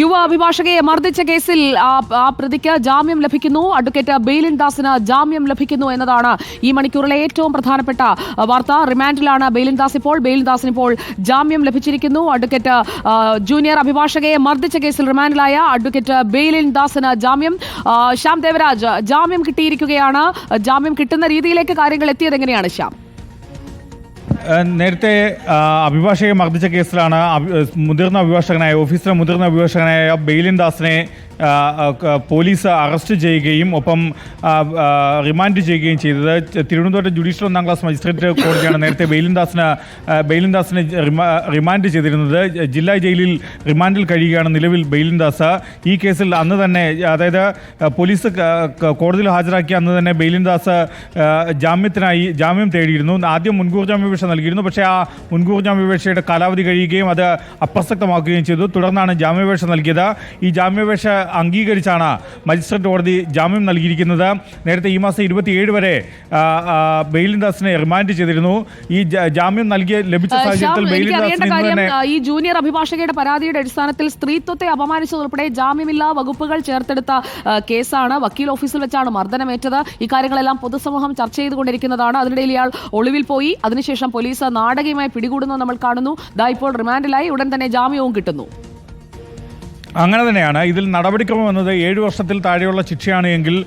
യുവ അഭിഭാഷകയെ മർദ്ദിച്ച കേസിൽ ആ പ്രതിക്ക് ജാമ്യം ലഭിക്കുന്നു. അഡ്വക്കേറ്റ് ബെയിലിൻ ദാസിന് ജാമ്യം ലഭിക്കുന്നു എന്നതാണ് ഈ മണിക്കൂറിലെ ഏറ്റവും പ്രധാനപ്പെട്ട വാർത്ത. റിമാൻഡിലാണ് ബെയിലിൻ ദാസ് ഇപ്പോൾ. ബെയിലിൻ ദാസിന് ഇപ്പോൾ ജാമ്യം ലഭിച്ചിരിക്കുന്നു. അഡ്വക്കേറ്റ് ജൂനിയർ അഭിഭാഷകയെ മർദ്ദിച്ച കേസിൽ റിമാൻഡിലായ അഡ്വക്കേറ്റ് ബെയിലിൻ ദാസിന് ജാമ്യം. ശ്യാം ദേവരാജ് ജാമ്യം കിട്ടിയിരിക്കുകയാണ്. ജാമ്യം കിട്ടുന്ന രീതിയിലേക്ക് കാര്യങ്ങൾ എത്തിയത് എങ്ങനെയാണ് ശ്യാം? നേരത്തെ അഭിഭാഷകെ അഭിഭാഷകയെ മർദ്ദിച്ച കേസിലാണ് മുതിർന്ന അഭിഭാഷകനായ ഓഫീസിലെ മുതിർന്ന അഭിഭാഷകനായ ബെയിലിൻ ദാസിനെ പോലീസ് അറസ്റ്റ് ചെയ്യുകയും ഒപ്പം റിമാൻഡ് ചെയ്യുകയും ചെയ്തത്. തിരുവനന്തപുരം ജുഡീഷ്യൽ ഒന്നാം ക്ലാസ് മജിസ്ട്രേറ്റ് കോടതിയാണ് നേരത്തെ ബെയിലിൻ ദാസിന് ആ, ബെയിലിൻ ദാസിനെ റിമാ- റിമാൻഡ് ചെയ്തിരുന്നത്. ജില്ലാ ജയിലിൽ റിമാൻഡിൽ കഴിയുകയാണ് നിലവിൽ ബെയിലിൻദാസ്. ഈ കേസിൽ അന്ന് തന്നെ അതായത് പോലീസ് കോടതിയിൽ ഹാജരാക്കിയ അന്ന് തന്നെ ബെയിലിൻദാസ് ജാമ്യത്തിനായി ജാമ്യം തേടിയിരുന്നു. ആദ്യം മുൻകൂർ ജാമ്യാപേക്ഷ നൽകിയിരുന്നു. പക്ഷേ ആ മുൻകൂർ ജാമ്യാപേക്ഷയുടെ കാലാവധി കഴിയുകയും അത് അപ്രസക്തമാക്കുകയും ചെയ്തു. തുടർന്നാണ് ജാമ്യാപേക്ഷ നൽകിയത്. ഈ ജാമ്യാപേക്ഷ അംഗീകരിച്ചാണ് മജിസ്ട്രേറ്റ് കോടതി ജാമ്യം നൽകിയിരിക്കുന്നത്. നേരത്തെ ഈ മാസം ഇരുപത്തിയേഴ് വരെ ആ, ആ, ബെയിലിൻ ദാസിനെ റിമാൻഡ് ചെയ്തിരുന്നു. ഈ ജാമ്യം നൽകിയ ലഭിച്ച സാഹചര്യത്തിൽ ഈ ജൂനിയർ അഭിഭാഷകയുടെ പരാതിയുടെ അടിസ്ഥാനത്തിൽ സ്ത്രീത്വത്തെ അപമാനിച്ചതുൾപ്പെടെ ജാമ്യമില്ലാ വകുപ്പുകൾ ചേർത്തെടുത്ത കേസാണ്. വക്കീൽ ഓഫീസിൽ വെച്ചാണ് മർദ്ദനമേറ്റത്. ഇക്കാര്യങ്ങളെല്ലാം പൊതുസമൂഹം ചർച്ച ചെയ്തുകൊണ്ടിരിക്കുന്നതാണ്. അതിനിടയിൽ ഇയാൾ ഒളിവിൽ പോയി. അതിനുശേഷം പോലീസ് നാടകീയമായി പിടികൂടുന്നു നമ്മൾ കാണുന്നു. ദാ ഇപ്പോൾ റിമാൻഡിലായി. ഉടൻ തന്നെ ജാമ്യവും കിട്ടുന്നു. അങ്ങനെ തന്നെയാണ്. ഇതിൽ നടപടിക്രമം എന്നത് ഏഴ് വർഷത്തിൽ താഴെയുള്ള ശിക്ഷയാണ് എങ്കിൽ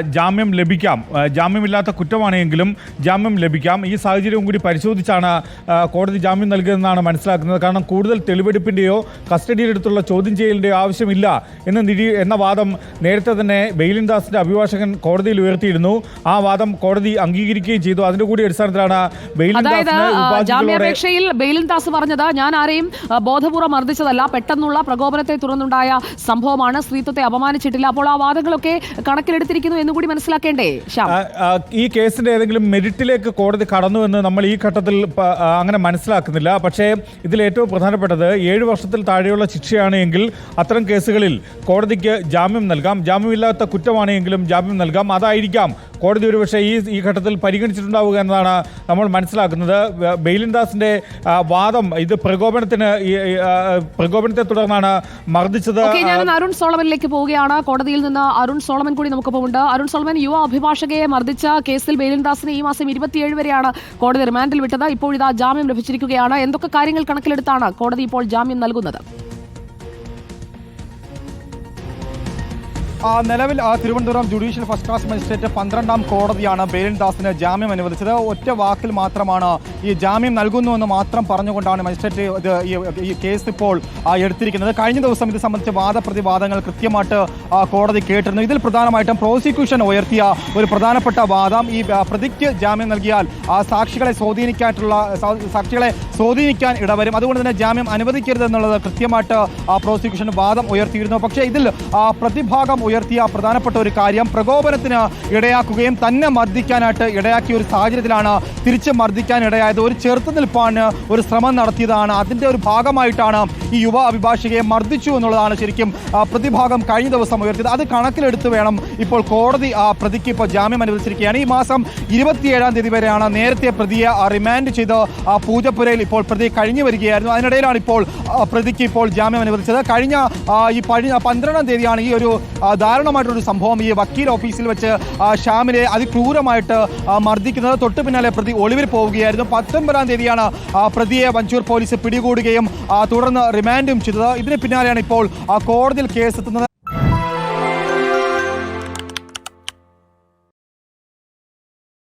ജാമ്യം ലഭിക്കാം. ജാമ്യമില്ലാത്ത കുറ്റമാണെങ്കിലും ജാമ്യം ലഭിക്കാം. ഈ സാഹചര്യവും കൂടി പരിശോധിച്ചാണ് കോടതി ജാമ്യം നൽകിയതെന്നാണ് മനസ്സിലാക്കുന്നത്. കാരണം കൂടുതൽ തെളിവെടുപ്പിന്റെയോ കസ്റ്റഡിയിലെടുത്തുള്ള ചോദ്യം ചെയ്യലിന്റെയോ ആവശ്യമില്ല എന്ന നിരീ എന്ന വാദം നേരത്തെ തന്നെ ബെയിലിൻ ദാസിന്റെ അഭിഭാഷകൻ കോടതിയിൽ ഉയർത്തിയിരുന്നു. ആ വാദം കോടതി അംഗീകരിക്കുകയും ചെയ്തു. അതിന്റെ കൂടി അടിസ്ഥാനത്തിലാണ് ബെയിലിൻ അതായത് ദാസിന് ആ, ഉപാധികളോടെ ദാസ് പറഞ്ഞത് ഞാൻ ആരെയും ബോധപൂർവം മർദ്ദിച്ചതല്ല. പെട്ടെന്നുള്ള പ്രകോപനത്തെ തുടർന്നുണ്ടായ സംഭവമാണ്. സ്ത്രീത്വത്തെ അപമാനിച്ചിട്ടില്ല. അപ്പോൾ ആ വാദങ്ങളൊക്കെ കണക്കിലെടുത്തിരിക്കുന്നു എന്നുകൂടി മനസ്സിലാക്കേണ്ടേ ഈ കേസിന്റെ ഏതെങ്കിലും മെരിറ്റിലേക്ക് കോടതി കടന്നു എന്ന് നമ്മൾ ഈ ഘട്ടത്തിൽ അങ്ങനെ മനസ്സിലാക്കുന്നില്ല. പക്ഷേ ഇതിൽ ഏറ്റവും പ്രധാനപ്പെട്ടത് ഏഴ് വർഷത്തിൽ താഴെയുള്ള ശിക്ഷയാണ് എങ്കിൽ അത്തരം കേസുകളിൽ കോടതിക്ക് ജാമ്യം നൽകാം. ജാമ്യമില്ലാത്ത കുറ്റമാണെങ്കിലും ജാമ്യം നൽകാം. അതായിരിക്കാം കോടതി ഒരുപക്ഷെ ഈ ഈ ഘട്ടത്തിൽ പരിഗണിച്ചിട്ടുണ്ടാവുക എന്നതാണ് നമ്മൾ മനസ്സിലാക്കുന്നത്. വ- ബെയിലിൻ ദാസിന്റെ ആ, വാദം ഇത് പ്രകോപനത്തിന് പ്രകോപനത്തെ തുടർന്നാണ് മർദ്ദിച്ചത്. ഞാനൊന്ന് അരുൺ സോളമനിലേക്ക് പോവുകയാണ്. കോടതിയിൽ നിന്ന് അരുൺ സോളമൻ കൂടി നമുക്കൊപ്പം ഉണ്ട്. അരുൺ സോളമൻ യുവ അഭിഭാഷകയെ മർദ്ദിച്ച കേസിൽ ബെയിലിൻദാസിനെ ഈ മാസം ഇരുപത്തിയേഴ് വരെയാണ് കോടതി റിമാൻഡിൽ വിട്ടത്. ഇപ്പോൾ ഇതാ ജാമ്യം ലഭിച്ചിരിക്കുകയാണ്. എന്തൊക്കെ കാര്യങ്ങൾ കണക്കിലെടുത്താണ് കോടതി ഇപ്പോൾ ജാമ്യം നൽകുന്നത്? നിലവിൽ Thiruvananthapuram judicial first class magistrate പന്ത്രണ്ടാം കോടതിയാണ് ബേലിൻദാസിന് ദാസിന് ജാമ്യം അനുവദിച്ചത്. ഒറ്റ വാക്കിൽ മാത്രമാണ് ഈ ജാമ്യം നൽകുന്നുവെന്ന് മാത്രം പറഞ്ഞുകൊണ്ടാണ് മജിസ്ട്രേറ്റ് ഇത് ഈ- കേസ് ഇപ്പോൾ എടുത്തിരിക്കുന്നത്. കഴിഞ്ഞ ദിവസം ഇത് സംബന്ധിച്ച് വാദപ്രതിവാദങ്ങൾ കൃത്യമായിട്ട് കോടതി കേട്ടിരുന്നു. ഇതിൽ പ്രധാനമായിട്ടും പ്രോസിക്യൂഷൻ ഉയർത്തിയ ഒരു പ്രധാനപ്പെട്ട വാദം ഈ പ്രതിക്ക് ജാമ്യം നൽകിയാൽ സാക്ഷികളെ സ്വാധീനിക്കാനുള്ള സാക്ഷികളെ സ്വാധീനിക്കാൻ ഇടവരും. അതുകൊണ്ട് തന്നെ ജാമ്യം അനുവദിക്കരുതെന്നുള്ളത് കൃത്യമായിട്ട് പ്രോസിക്യൂഷൻ വാദം ഉയർത്തിയിരുന്നു. പക്ഷേ ഇതിൽ പ്രതിഭാഗം ഉയർത്തിയ പ്രധാനപ്പെട്ട ഒരു കാര്യം പ്രകോപനത്തിന് ഇടയാക്കുകയും തന്നെ മർദ്ദിക്കാനായിട്ട് ഇടയാക്കിയ ഒരു സാഹചര്യത്തിലാണ് തിരിച്ച് മർദ്ദിക്കാൻ ഇടയായത്. ഒരു ചെറുത്തുനിൽപ്പാണ് ഒരു ശ്രമം നടത്തിയതാണ്. അതിന്റെ ഒരു ഭാഗമായിട്ടാണ് ഈ യുവ അഭിഭാഷകയെ മർദ്ദിച്ചു എന്നുള്ളതാണ് ശരിക്കും പ്രതിഭാഗം കഴിഞ്ഞ ദിവസം ഉയർത്തിയത്. അത് കണക്കിലെടുത്ത് വേണം ഇപ്പോൾ കോടതി പ്രതിക്ക് ഇപ്പോൾ ജാമ്യം അനുവദിച്ചിരിക്കുകയാണ്. ഈ മാസം ഇരുപത്തിയേഴാം തീയതി വരെയാണ് നേരത്തെ പ്രതിയെ റിമാൻഡ് ചെയ്ത് പൂജപ്പുരയിൽ ഇപ്പോൾ പ്രതി കഴിഞ്ഞു വരികയായിരുന്നു. അതിനിടയിലാണ് ഇപ്പോൾ പ്രതിക്ക് ഇപ്പോൾ ജാമ്യം അനുവദിച്ചത്. കഴിഞ്ഞ ഈ പന്ത്രണ്ടാം തീയതിയാണ് ഈ ഒരു ദാരുണമായിട്ടൊരു സംഭവം ഈ വക്കീൽ ഓഫീസിൽ വെച്ച് ഷ്യാമിനെ അതിക്രൂരമായിട്ട് മർദ്ദിക്കുന്നത്. തൊട്ടു പിന്നാലെ പ്രതി ഒളിവിൽ പോവുകയായിരുന്നു. പത്തൊൻപതാം തീയതിയാണ് പ്രതിയെ വഞ്ചൂർ പോലീസ് പിടികൂടുകയും തുടർന്ന് റിമാൻഡും ചെയ്തത്. ഇതിന് പിന്നാലെയാണ് ഇപ്പോൾ കോടതിയിൽ കേസ് എത്തുന്നത്